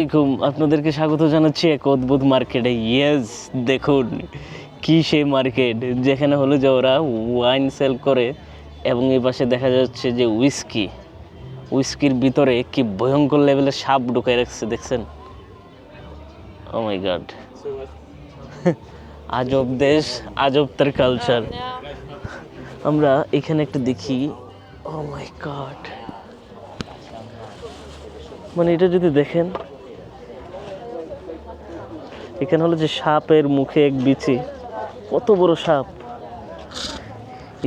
আসসালামাইকুম আপনাদেরকে স্বাগত জানাচ্ছি এক অদ্ভুত মার্কেটে। ইয়েস দেখুন, কি সেই মার্কেট, যেখানে হলো যে ওরা ওয়াইন সেল করে এবং এই পাশে দেখা যাচ্ছে যে উইস্কি উইস্কির ভিতরে কি ভয়ঙ্কর লেভেলের সাপ ঢুকাই রাখছে, দেখছেন? ও মাই গড আজব দেশ, আজব তার কালচার আমরা এখানে একটা দেখি। ও মাই গড মানে এটা যদি দেখেন এখানে হলো যে সাপের মুখে এক বিচি। কত বড় সাপ।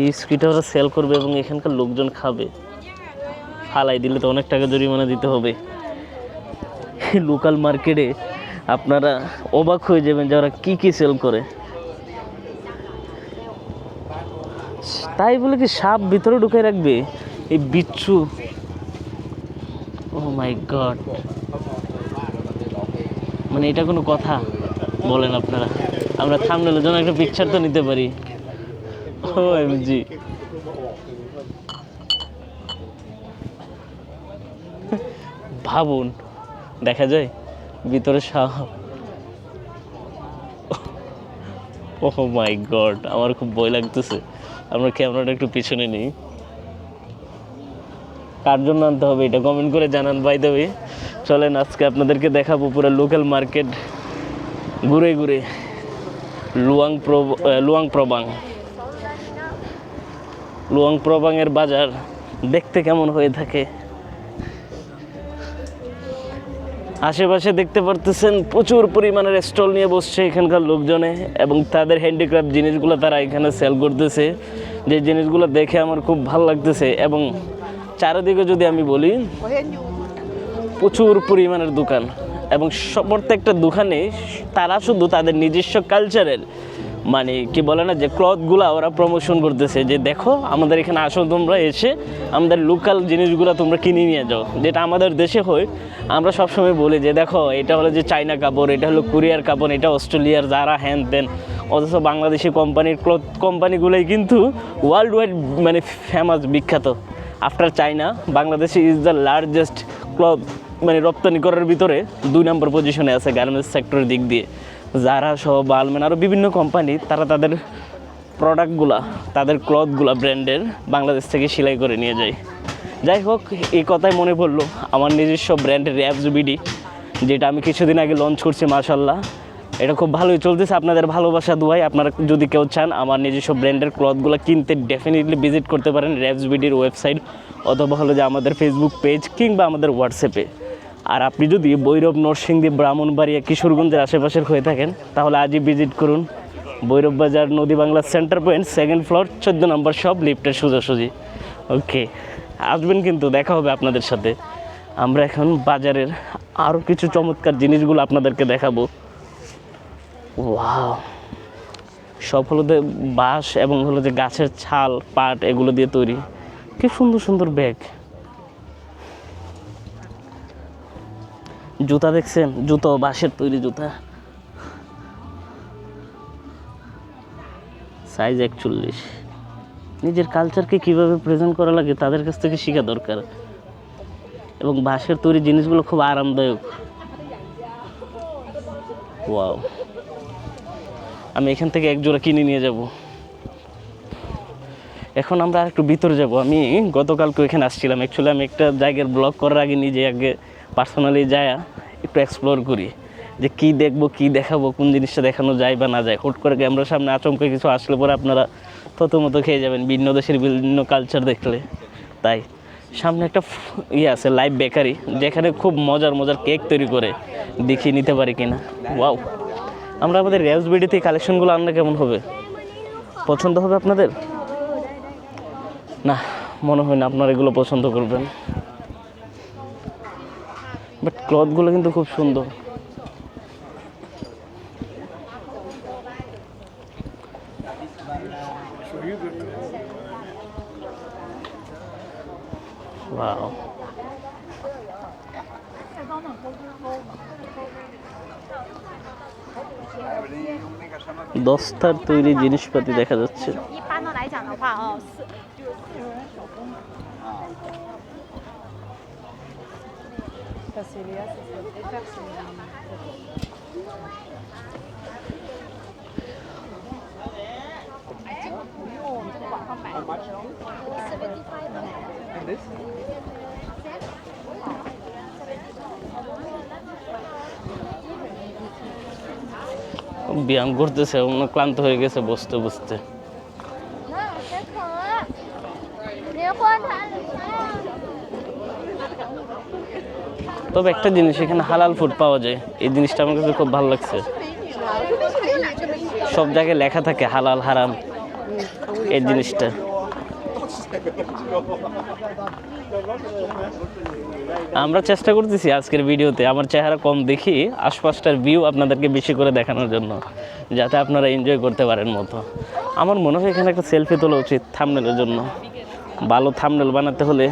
এই স্কিটা ওরা সেল করবে এবং এখানকার লোকজন খাবে। ফালাই দিলে তো অনেক টাকা জরিমানা দিতে হবে। লোকাল মার্কেটে আপনারা অবাক হয়ে যাবেন যে ওরা কী কী সেল করে। তাই বলে কি সাপ ভিতরে ঢুকে রাখবে? এই বিচ্ছু। ও মাই গড মানে এটা কোনো কথা। বলেন আপনারা। আমরা থামনেলের জন্য একটা পিকচার তো নিতে পারি। ও এমজি ভাবুন, দেখা যায় ভিতরে সাপ। ও মাই গড আমার খুব ভয় লাগতেছে। আমরা ক্যামেরাটা একটু পিছনে নিই। কার জন্য আনতে হবে এটা কমেন্ট করে জানান বাই দেবে চলেন, আজকে আপনাদেরকে দেখাবো পুরো লোকাল মার্কেট ঘুরে ঘুরে লুয়াং লুয়াং প্রবাং লুয়াং প্রবাংয়ের বাজার দেখতে কেমন হয়ে থাকে? আশেপাশে দেখতে পারতেছেন প্রচুর পরিমাণের স্টল নিয়ে বসছে এখানকার লোকজনে এবং তাদের হ্যান্ডিক্রাফট জিনিসগুলো তারা এখানে সেল করতেছে। যে জিনিসগুলো দেখে আমার খুব ভালো লাগতেছে এবং চারিদিকে যদি আমি বলি, প্রচুর পরিমাণের দোকান। এবং প্রত্যেকটা দোকানে তারা শুধু তাদের নিজস্ব কালচারের মানে কি বলে না, যে ক্লথগুলো ওরা প্রমোশন করতেছে, যে দেখো আমাদের এখানে আসো তোমরা এসে আমাদের লোকাল জিনিসগুলো তোমরা কিনে নিয়ে যাও। যেটা আমাদের দেশে হয়, আমরা সবসময় বলি যে দেখো, এটা হলো যে চাইনা কাপড়, এটা হলো কোরিয়ার কাপড়, এটা অস্ট্রেলিয়ার যারা হ্যান দেন, অথচ বাংলাদেশি কোম্পানির ক্লথ কোম্পানিগুলোই কিন্তু ওয়ার্ল্ড ওয়াইড মানে ফেমাস বিখ্যাত। After China Bangladesh is the largest cloth মানে রপ্তানি করার ভিতরে দুই নম্বর পজিশনে আছে গার্মেন্টস সেক্টরের দিক দিয়ে। যারা সহ বালমেন আরও বিভিন্ন কোম্পানি তারা তাদের প্রোডাক্টগুলা তাদের ক্লথগুলা ব্র্যান্ডের বাংলাদেশ থেকে সেলাই করে নিয়ে যায়। যাই হোক এই কথাই মনে পড়ল। আমার নিজস্ব ব্র্যান্ডের অ্যাপস বিডি যেটা আমি কিছুদিন আগে লঞ্চ করছি মাশাল্লাহ এটা খুব ভালোই চলতেছে। আপনাদের ভালোবাসা দুয়াই। আপনারা যদি কেউ চান আমার নিজস্ব ব্র্যান্ডের ক্লথগুলো কিনতে ডেফিনেটলি ভিজিট করতে পারেন র্যাপস বিডির ওয়েবসাইট অথবা হলো যে আমাদের ফেসবুক পেজ কিংবা আমাদের হোয়াটসঅ্যাপে আর আপনি যদি বৈরব নরসিংদী, ব্রাহ্মণবাড়িয়া, কিশোরগঞ্জের আশেপাশের হয়ে থাকেন, তাহলে আজই ভিজিট করুন বৈরব বাজার, নদী Bangla center point second floor চোদ্দ নম্বর সব লিফটের সোজাসুজি। ওকে আসবেন কিন্তু, দেখা হবে আপনাদের সাথে। আমরা এখন বাজারের আরও কিছু চমৎকার জিনিসগুলো আপনাদেরকে দেখাবো। ওয়াও সব হলো যে বাঁশ এবং হলো যে গাছের ছাল, পাট এগুলো দিয়ে তৈরি। কি সুন্দর সুন্দর ব্যাগ। জুতা দেখছেন? জুতো, বাঁশের তৈরি জুতা। সাইজ একচল্লিশ। নিজের কালচারকে কীভাবে প্রেজেন্ট করা লাগে তাদের কাছ থেকে শেখা দরকার। এবং বাঁশের তৈরি জিনিসগুলো খুব আরামদায়ক। ওয়াও আমি এখান থেকে এক জোড়া কিনে নিয়ে যাব। এখন আমরা আর একটু ভিতরে যাব। আমি গতকালকে এখানে আসছিলাম। অ্যাকচুয়ালি আমি একটা জায়গার ব্লগ করার আগে নিজে আগে পার্সোনালি যায়, একটু এক্সপ্লোর করি। যে কি দেখব, কি দেখাবো, কোন জিনিসটা দেখানো যায় বা না যায়। হুট করে ক্যামেরার সামনে আচমকা কিছু আসলে পরে আপনারা মতো খেয়ে যাবেন। ভিন্ন দেশের বিভিন্ন কালচার দেখলে। তাই, সামনে একটা ইয়ে আছে লাইভ বেকারি যেখানে খুব মজার মজার কেক তৈরি করে। দেখিয়ে নিতে পারি কিনা। ওয়াও আমরা আমাদের র্যাপস বিডিতে কালেকশনগুলো আনলে কেমন হবে? পছন্দ হবে আপনাদের? না, মনে হয় না আপনারা এগুলো পছন্দ করবেন। বাট ক্লথগুলো কিন্তু খুব সুন্দর। ওয়াও দস্তার তৈরি জিনিসপাতি দেখা যাচ্ছে And this? ব্যায়াম করতেছে, অন্য ক্লান্ত হয়ে গেছে বসতে বসতে। তবে একটা জিনিস, এখানে হালাল ফুড পাওয়া যায়। এই জিনিসটা আমার কাছে খুব ভালো লাগছে। সব জায়গায় লেখা থাকে, হালাল, হারাম। এই জিনিসটা। আমরা চেষ্টা করতেছি আজকের ভিডিওতে আমার চেহারা কম দেখি আশপাশটার ভিউ আপনাদেরকে বেশি করে দেখানোর জন্য যাতে আপনারা এনজয় করতে পারেন মতো। আমার মনে হয় এখানে একটা সেলফি তোলা উচিত থামনেলের জন্য। ভালো থামনেল বানাতে হলে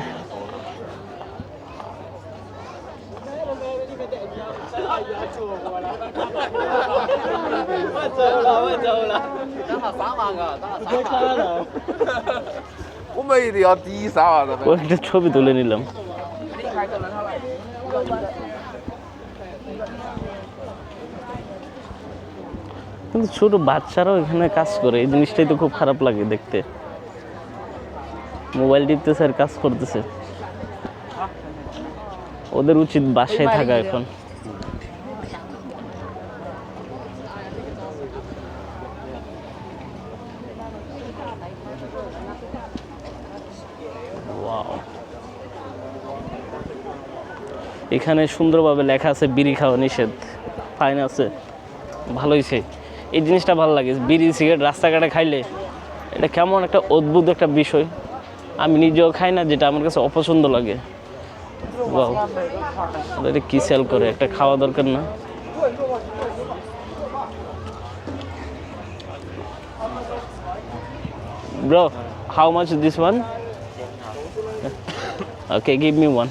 ছবি তুলে নিলাম। কিন্তু ছোট বাচ্চারাও এখানে কাজ করে, এই জিনিসটাই তো খুব খারাপ লাগে দেখতে। মোবাইল টিপতেছে আর কাজ করতেছে। ওদের উচিত বাসায় থাকা এখন ওয়াও এখানে সুন্দরভাবে লেখা আছে বিড়ি খাওয়া নিষেধ। ফাইন আছে। ভালোই সে এই জিনিসটা ভালো লাগে বিড়ি সিগারেট রাস্তাঘাটে খাইলে এটা কেমন একটা অদ্ভুত একটা বিষয়। আমি নিজেও খাই না যেটা আমার কাছে অপছন্দ লাগে। Wow. এটা কি সেল করে? একটা খাওয়া দরকার না। Bro, much is this one? Okay, give me one.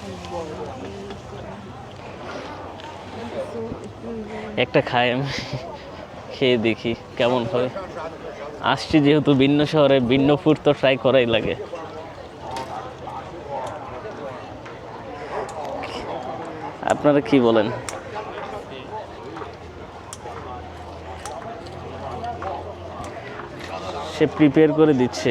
একটা খাই আমি, খেয়ে দেখি কেমন হয়। আসছি যেহেতু ভিন্ন শহরে, ভিন্ন ফুড তো ট্রাই করাই লাগে। আপনারা কি বলেন? সে প্রিপেয়ার করে দিচ্ছে।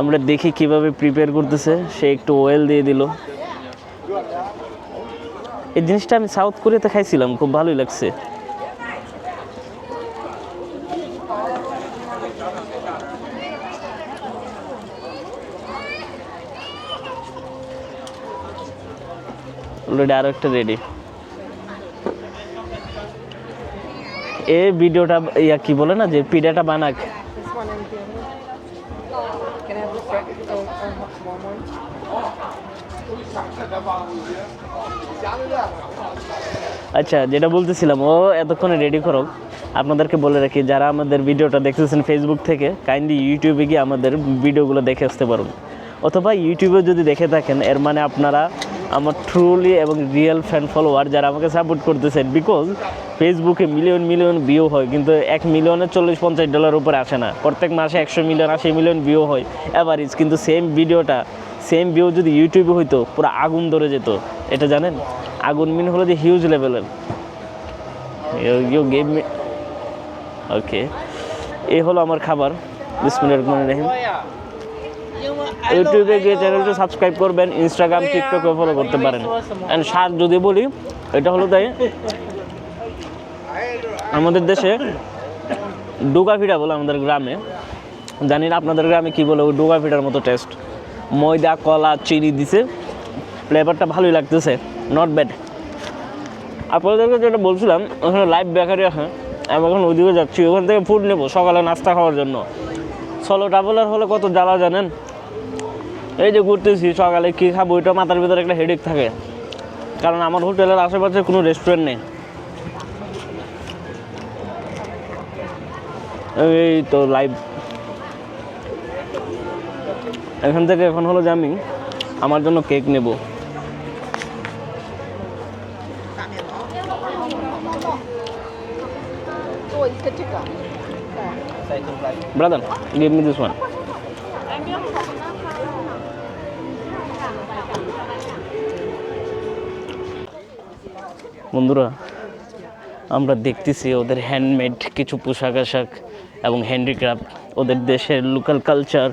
আমরা দেখি কীভাবে প্রিপেয়ার করতেছে। সে একটু অয়েল দিয়ে দিল। এই জিনিসটা আমি সাউথ কোরিয়াতে খাইছিলাম, খুব ভালোই লাগছে। অলরেডি আরও একটা রেডি এই ভিডিওটা, ইয়া কি বলে না যে পিঠাটা বানাক? আচ্ছা যেটা বলতেছিলাম, ও এতক্ষণে রেডি করো আপনাদেরকে বলে রাখি, যারা আমাদের ভিডিওটা দেখতেছেন ফেসবুক থেকে কাইন্ডলি ইউটিউবে গিয়ে আমাদের ভিডিওগুলো দেখে আসতে পারুন অথবা ইউটিউবে যদি দেখে থাকেন, এর মানে আপনারা আমার ট্রুলি এবং রিয়েল ফ্যান ফলোয়ার যারা আমাকে সাপোর্ট করতেছেন বিকজ ফেসবুকে মিলিয়ন মিলিয়ন ভিউ হয়, কিন্তু এক মিলিয়নের চল্লিশ পঞ্চাশ ডলার উপরে আসে না। প্রত্যেক মাসে একশো মিলিয়ন আশি মিলিয়ন ভিউ হয় অ্যাভারেজ কিন্তু সেম ভিডিওটা সেম ভিউ যদি ইউটিউবে হইতো, পুরো আগুন ধরে যেত। এটা জানেন? আগুন মিন হলো যে হিউজ লেভেলের ইউ গেভ মি ওকে এই হলো আমার খাবার। বিসমিল্লাহির রহমানির রহিম। ইউটিউবে গিয়ে চ্যানেলটা সাবস্ক্রাইব করবেন ইনস্টাগ্রাম টিকটকে ফলো করতে পারেন। অ্যান্ড সার যদি বলি এটা হলো তাই আমাদের দেশে ডুগা পিঠা বলে আমাদের গ্রামে জানি না আপনাদের গ্রামে কী বলে ওই ডুগা পিঠার মতো টেস্ট ময়দা কলা চিনি দিছে ফ্লেভারটা ভালোই লাগতেছে নট ব্যাড আপনাদেরকে যেটা বলছিলাম ওখানে লাইভ বেকারি আছে আমি এখন ওইদিকে যাচ্ছি ওখান থেকে ফুড নেব সকালে নাস্তা খাওয়ার জন্য। সলো ট্রাভেলার হলে কত জ্বালা জানেন? এই যে ঘুরতেছি সকালে কী খাব ওইটা মাথার ভিতরে একটা হেডেক থাকে। কারণ আমার হোটেলের আশেপাশে কোনো রেস্টুরেন্ট নেই। এই তো লাইভ এখান থেকে এখন হলো যে আমি আমার জন্য কেক নেব। Brother give me this one বন্ধুরা, আমরা দেখতেছি ওদের হ্যান্ডমেড কিছু পোশাক আশাক এবং হ্যান্ডিক্রাফট ওদের দেশের লোকাল কালচার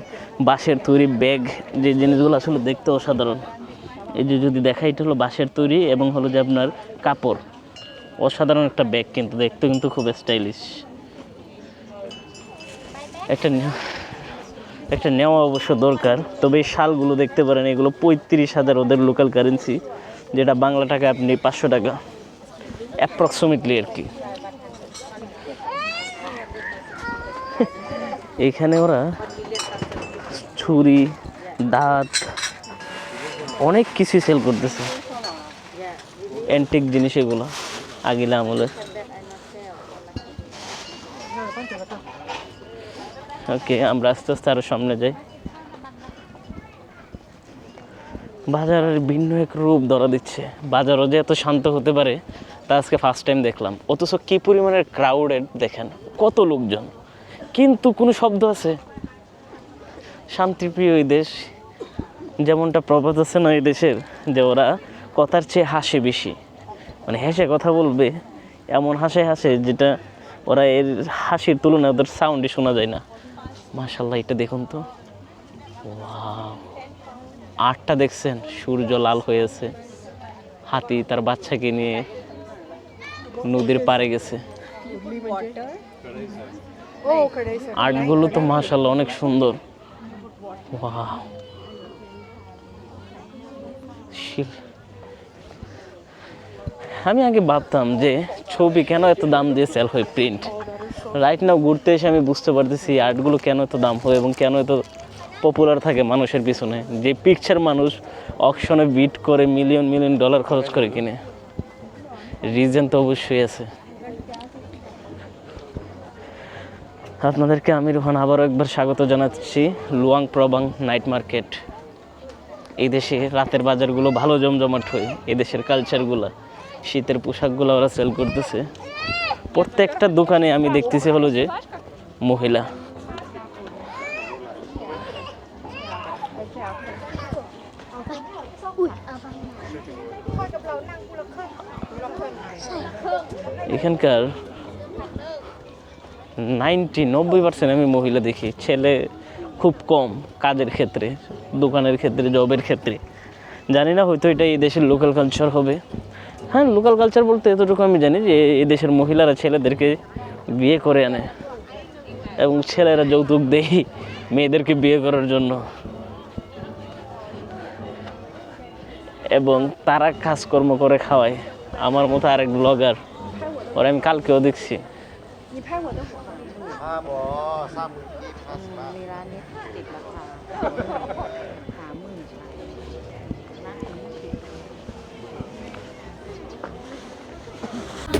বাঁশের তৈরি ব্যাগ যে জিনিসগুলো আসলে দেখতে অসাধারণ। এই যে যদি দেখা এটা হলো বাঁশের তৈরি এবং হলো যে আপনার কাপড়। অসাধারণ একটা ব্যাগ কিন্তু, দেখতে কিন্তু খুব স্টাইলিশ একটা একটা নেওয়া অবশ্য দরকার, তবে এই শালগুলো দেখতে পারেন, এগুলো পঁয়ত্রিশ হাজার ওদের লোকাল কারেন্সি যেটা বাংলা টাকা আপনি পাঁচশো টাকা অ্যাপ্রক্সিমেটলি আর কি। এখানে ওরা ছুরি, দাঁত, অনেক কিছু সেল করতেছে। অ্যান্টিক জিনিস এগুলো, আগিলা আমলের। ওকে, আমরা আস্তে আস্তে আরও সামনে যাই। বাজারের ভিন্ন এক রূপ ধরা দিচ্ছে। বাজারও যে এত শান্ত হতে পারে, তা আজকে ফার্স্ট টাইম দেখলাম। অথচ কী পরিমাণের ক্রাউডেড দেখেন, কত লোকজন। কিন্তু কোনো শব্দ আছে। শান্তিপ্রিয় এই দেশ, যেমনটা প্রবাদ আছে না এই দেশের, যে ওরা কথার চেয়ে হাসে বেশি। মানে হেসে কথা বলবে, এমন হাসে হাসে যেটা ওরা এর হাসির তুলনায় ওদের সাউন্ডই শোনা যায় না। মাশাল্লাহ এটা দেখুন তো। আটটা দেখছেন, সূর্য লাল হয়েছে। হাতি তার বাচ্চাকে নিয়ে নদীর পাড়ে গেছে. আর্টগুলো তো মাশাল্লাহ অনেক সুন্দর। আমি আগে ভাবতাম যে ছবি কেন এত দাম দিয়ে সেল হয় প্রিন্ট রাইট নাও ঘুরতে এসে আমি বুঝতে পারতেছি আর্টগুলো কেন এত দাম হয় এবং কেন এত পপুলার থাকে মানুষের পিছনে। যে পিকচার মানুষ অকশনে বিট করে মিলিয়ন মিলিয়ন ডলার খরচ করে কিনে। রিজন তো অবশ্যই আছে। আপনাদেরকে আমি রোহান আবারও একবার স্বাগত জানাচ্ছি লুয়াং প্রবাং নাইট মার্কেট এই দেশে রাতের বাজারগুলো ভালো জমজমাট হয়। এই দেশের কালচারগুলো শীতের পোশাকগুলো ওরা সেল করতেছে। প্রত্যেকটা দোকানে আমি দেখতেছি হলো যে মহিলা। এখানকার নাইনটি নব্বই পার্সেন্ট আমি মহিলা দেখি। ছেলে খুব কম কাজের ক্ষেত্রে, দোকানের ক্ষেত্রে জবের ক্ষেত্রে। জানি না হয়তো এটা এই দেশের লোকাল কালচার হবে। হ্যাঁ লোকাল কালচার বলতে এতটুকু আমি জানি যে এই দেশের মহিলারা ছেলেদেরকে বিয়ে করে আনে এবং ছেলেরা যৌতুক দেয় মেয়েদেরকে বিয়ে করার জন্য। এবং তারা কাজকর্ম করে খাওয়ায়। আমার মতো আরেক ব্লগার ওরা আমি কালকেও দেখছি।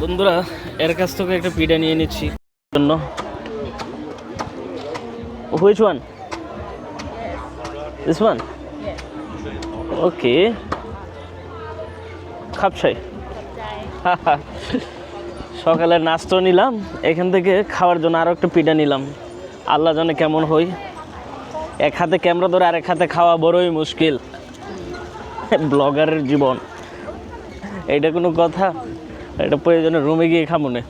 বন্ধুরা, এর কাছ থেকে একটা পিঠা নিয়ে নিচ্ছি। জন্য। Which one this one okay খাপসাই সকালের নাস্তা নিলাম, এখান থেকে খাওয়ার জন্য আরও একটা পিঠা নিলাম। আল্লাহ জানে কেমন হই। এক হাতে ক্যামেরা ধরে আরেক হাতে খাওয়া বড়ই মুশকিল। ব্লগারের জীবন। এইটা কোনো কথা? এটা প্রয়োজনে রুমে গিয়ে খামুনে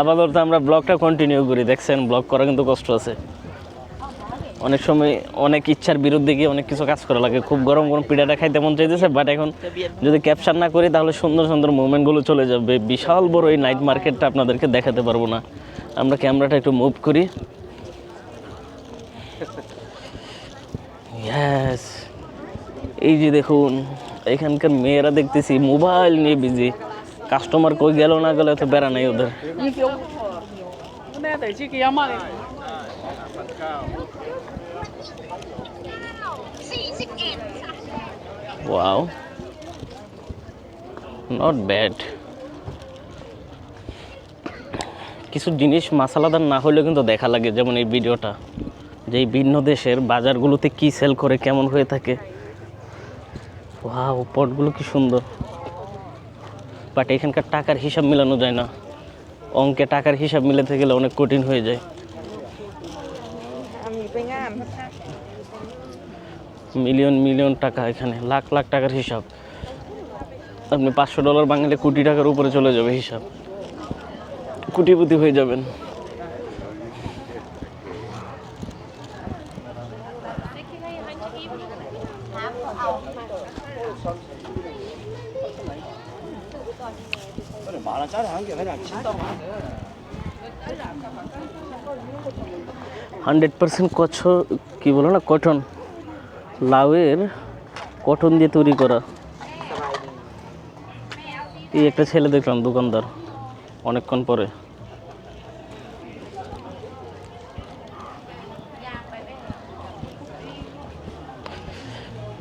আপাতত আমরা ব্লগটা কন্টিনিউ করি, দেখছেন? ব্লগ করা কিন্তু কষ্ট আছে। অনেক সময় অনেক ইচ্ছার বিরুদ্ধে গিয়ে অনেক কিছু কাজ করা লাগে। খুব গরম গরম পিঠাটা খাইতে মন চাইতেছে বাট এখন যদি ক্যাপচার না করি, তাহলে সুন্দর সুন্দর মুভমেন্টগুলো চলে যাবে। বিশাল বড় এই নাইট মার্কেটটা আপনাদেরকে দেখাতে পারব না। আমরা ক্যামেরাটা একটু মুভ করি। এই যে দেখুন, এখানকার মেয়েরা দেখতেছি মোবাইল নিয়ে বিজি কাস্টমার কই গেল না গেলে তো বেড়া নাই ওদের। ওয়াও নট ব্যাড কিছু জিনিস মাসালাদার না হলেও কিন্তু দেখা লাগে, যেমন এই ভিডিওটা। যে এই ভিন্ন দেশের বাজারগুলোতে কি সেল করে, কেমন হয়ে থাকে। ওয়াও পটগুলো কি সুন্দর। বাট এখানকার টাকার হিসাব মেলানো যায় না। অঙ্কে টাকার হিসাব মিলাতে গেলে অনেক কঠিন হয়ে যায়। মিলিয়ন মিলিয়ন টাকা এখানে, লাখ লাখ টাকার হিসাব। আপনি পাঁচশো ডলার বাঙালি কোটি টাকার উপরে চলে যাবে হিসাব। কোটিপতি হয়ে যাবেন। হান্ড্রেড পার্সেন্ট কচ্ছ, কী বলো না, কটন। লাউয়ের কটন দিয়ে তৈরি করা। এই একটা ছেলে দেখলাম, দোকানদার, অনেকক্ষণ পরে।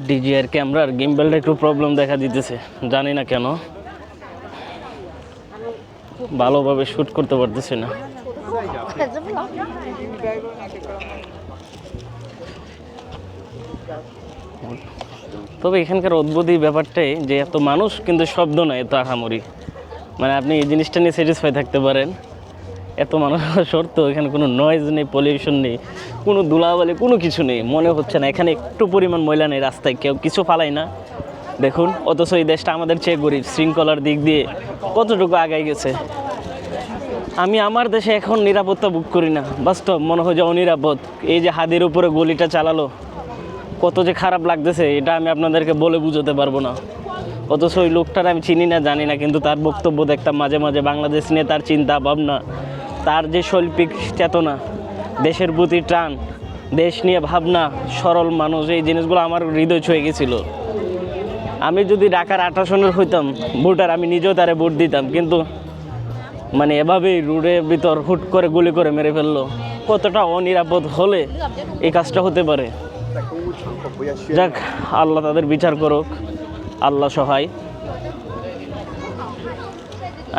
ডিজিআর ক্যামেরার গেমবেলটা একটু প্রবলেম দেখা দিতেছে, জানি না কেন। ভালোভাবে শ্যুট করতে পারতেছি না। তবে এখানকার অদ্ভুত ব্যাপারটাই যে এত মানুষ কিন্তু শব্দ নয় এত আহামরি। মানে আপনি এই জিনিসটা নিয়ে স্যাটিসফাই থাকতে পারেন। এত মানুষ সত্ত্বেও এখানে কোনো নয়েজ নেই পলিউশন নেই, কোনো ধুলাবালি, কোনো কিছু নেই। মনে হচ্ছে না, এখানে একটু পরিমাণ ময়লা নেই রাস্তায়, কেউ কিছু ফালাই না। দেখুন, অথচ এই দেশটা আমাদের চেয়ে গরিব, শৃঙ্খলার দিক দিয়ে কতটুকু আগায় গেছে। আমি আমার দেশে এখন নিরাপত্তা বুক করি না। বাস্তব, মনে হয় যে অনিরাপদ। এই যে হাদির উপরে গলিটা চালালো, কত যে খারাপ লাগতেছে, এটা আমি আপনাদেরকে বলে বুঝাতে পারব না। অথচ ওই লোকটার আমি চিনি না, জানি না, কিন্তু তার বক্তব্য দেখতাম মাঝে মাঝে বাংলাদেশ নিয়ে তার চিন্তা, ভাবনা। তার যে শৈল্পিক চেতনা, দেশের প্রতি টান দেশ নিয়ে ভাবনা, সরল মানুষ, এই জিনিসগুলো আমার হৃদয় ছুঁয়ে গেছিল। আমি যদি ঢাকার আঠাশনের হইতাম, ভোটার আমি নিজেও তারে ভোট দিতাম, কিন্তু মানে এভাবেই রোডের ভিতর হুট করে গুলি করে মেরে ফেলল। কতটা অনিরাপদ হলে এই কাজটা হতে পারে? যাক, আল্লাহ তাদের বিচার করুক, আল্লাহ সহায়।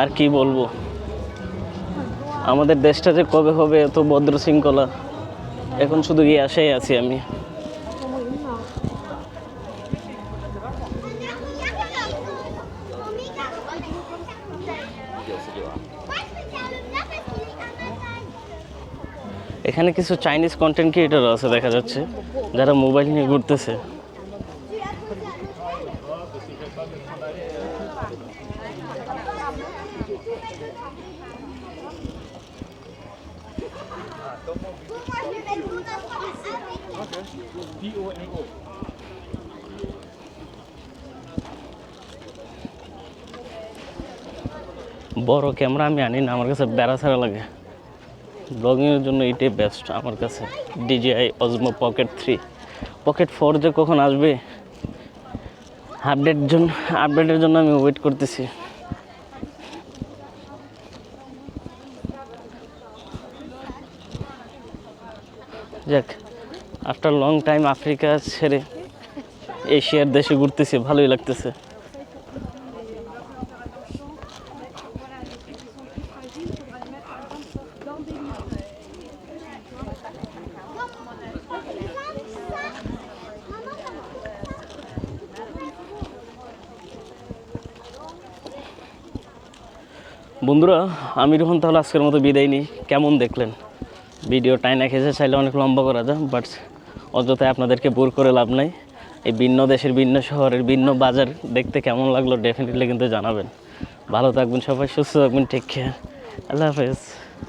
আর কি বলব? আমাদের দেশটা যে কবে হবে এত ভদ্র শৃঙ্খলা, এখন শুধু গিয়ে আসাই আছি আমি। এখানে কিছু চাইনিজ কন্টেন্ট ক্রিয়েটার আছে দেখা যাচ্ছে, যারা মোবাইল নিয়ে ঘুরতেছে। বড় ক্যামেরা আমি আনি না, আমার কাছে বেড়া ছাড়া লাগে। ব্লগিংয়ের জন্য এটাই বেস্ট আমার কাছে। DJI Osmo Pocket three Pocket four যে কখন আসবে আপডেট জন্য আপডেটের জন্য আমি ওয়েট করতেছি। যাক আফটার লং টাইম আফ্রিকা ছেড়ে এশিয়ার দেশে ঘুরতেছি, ভালোই লাগতেছে। বন্ধুরা, আমি যখন তাহলে আজকের মতো বিদায় নিই। কেমন দেখলেন? ভিডিও টাইনা খেয়েছে চাইলে অনেক লম্বা করা যায় বাট অযথায় আপনাদেরকে বোর করে লাভ নাই। এই ভিন্ন দেশের, ভিন্ন শহরের, ভিন্ন বাজার দেখতে কেমন লাগল ডেফিনেটলি কিন্তু জানাবেন। ভালো থাকবেন সবাই, সুস্থ থাকবেন ঠিক খেয়ে আল্লাহ হাফেজ।